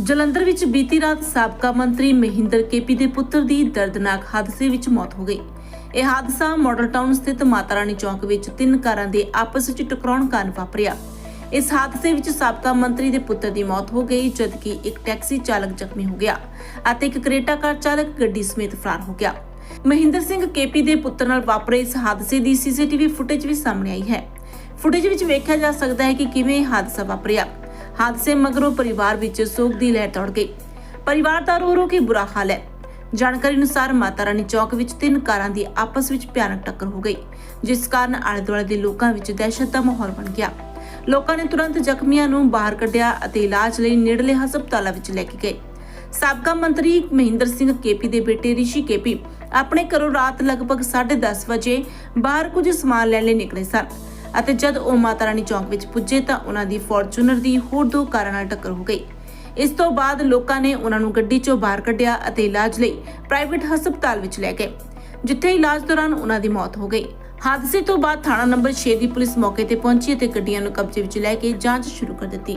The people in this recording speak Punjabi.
ਜਲੰਧਰ ਵਿੱਚ ਬੀਤੀ ਰਾਤ ਸਾਬਕਾ ਮੰਤਰੀ ਮਹਿੰਦਰ ਕੇਪੀ ਦੇ ਪੁੱਤਰ ਦੀ ਦਰਦਨਾਕ ਹਾਦਸੇ ਵਿੱਚ ਮੌਤ ਹੋ ਗਈ। ਇਹ ਹਾਦਸਾ ਮਾਡਲ ਟਾਊਨ ਸਥਿਤ ਮਾਤਾ ਰਾਣੀ ਚੌਕ ਵਿੱਚ ਤਿੰਨ ਕਾਰਾਂ ਦੇ ਆਪਸ ਵਿੱਚ ਟਕਰਾਉਣ ਕਾਰਨ ਵਾਪਰਿਆ। ਇਸ ਹਾਦਸੇ ਵਿੱਚ ਸਾਬਕਾ ਮੰਤਰੀ ਦੇ ਪੁੱਤਰ ਦੀ ਮੌਤ ਹੋ ਗਈ, ਜਦਕਿ ਇੱਕ ਟੈਕਸੀ ਚਾਲਕ ਜ਼ਖਮੀ ਹੋ ਗਿਆ ਅਤੇ ਇੱਕ ਕਰੇਟਾ ਕਾਰ ਚਾਲਕ ਗੱਡੀ ਸਮੇਤ ਫਰਾਰ ਹੋ ਗਿਆ। ਮਹਿੰਦਰ ਸਿੰਘ ਕੇਪੀ ਦੇ ਪੁੱਤਰ ਨਾਲ ਵਾਪਰੇ ਇਸ ਹਾਦਸੇ ਦੀ ਸੀਸੀਟੀਵੀ ਫੁਟੇਜ ਵੀ ਸਾਹਮਣੇ ਆਈ ਹੈ। ਫੁਟੇਜ ਵਿੱਚ ਵੇਖਿਆ ਜਾ ਸਕਦਾ ਹੈ ਕਿ ਕਿਵੇਂ ਇਹ ਹਾਦਸਾ ਵਾਪਰਿਆ। ਹਾਦਸੇ ਮਗਰੋਂ ਪਰਿਵਾਰ ਵਿੱਚ ਸੋਗ ਦੀ ਲਹਿਰ ਦੌੜ ਗਈ। ਪਰਿਵਾਰ ਦਾ ਰੋ ਰੋ ਕੇ ਬੁਰਾ ਹਾਲ ਹੈ। ਜਾਣਕਾਰੀ ਅਨੁਸਾਰ ਮਾਤਾ ਰਾਣੀ ਚੌਕ ਵਿੱਚ ਤਿੰਨ ਕਾਰਾਂ ਦੀ ਆਪਸ ਵਿੱਚ ਭਿਆਨਕ ਟੱਕਰ ਹੋ ਗਈ, ਜਿਸ ਕਾਰਨ ਆਲੇ ਦੁਆਲੇ ਦੇ ਲੋਕਾਂ ਵਿੱਚ ਦਹਿਸ਼ਤ ਦਾ ਮਾਹੌਲ ਬਣ ਗਿਆ। ਲੋਕਾਂ ਨੇ ਤੁਰੰਤ ਜ਼ਖਮੀਆਂ ਨੂੰ ਬਾਹਰ ਕੱਢਿਆ ਅਤੇ ਇਲਾਜ ਲਈ ਨੇੜਲੇ ਹਸਪਤਾਲਾਂ ਵਿੱਚ ਲੈ ਕੇ ਗਏ। ਸਾਬਕਾ ਮੰਤਰੀ ਮਹਿੰਦਰ ਸਿੰਘ ਕੇਪੀ ਦੇ ਬੇਟੇ ਰਿਸ਼ੀ ਕੇਪੀ ਆਪਣੇ ਘਰੋਂ ਰਾਤ ਲਗਭਗ 10:30 ਵਜੇ ਬਾਹਰ ਕੁਝ ਸਮਾਨ ਲੈਣ ਲਈ ਨਿਕਲੇ ਸਨ। ਅਤੇ ਜਦ ਉਹ ਮਾਤਾ ਰਾਣੀ ਚੌਕ ਵਿੱਚ ਪੁੱਜੇ ਤਾਂ ਉਹਨਾਂ ਦੀ ਫੋਰਚੂਨਰ ਦੀ ਹੋਰ ਦੋ ਕਾਰਾਂ ਨਾਲ ਟੱਕਰ ਹੋ ਗਈ। ਇਸ ਤੋਂ ਬਾਅਦ ਲੋਕਾਂ ਨੇ ਉਹਨਾਂ ਨੂੰ ਗੱਡੀ 'ਚੋਂ ਬਾਹਰ ਕੱਢਿਆ ਅਤੇ ਇਲਾਜ ਲਈ ਪ੍ਰਾਈਵੇਟ ਹਸਪਤਾਲ ਵਿੱਚ ਲੈ ਗਏ, ਜਿੱਥੇ ਇਲਾਜ ਦੌਰਾਨ ਉਹਨਾਂ ਦੀ ਮੌਤ ਹੋ ਗਈ। ਹਾਦਸੇ ਤੋਂ ਬਾਅਦ ਥਾਣਾ ਨੰਬਰ 6 ਦੀ ਪੁਲਿਸ ਮੌਕੇ ਤੇ ਪਹੁੰਚੀ ਅਤੇ ਗੱਡੀਆਂ ਨੂੰ ਕਬਜ਼ੇ ਵਿੱਚ ਲੈ ਕੇ ਜਾਂਚ ਸ਼ੁਰੂ ਕਰ ਦਿੱਤੀ।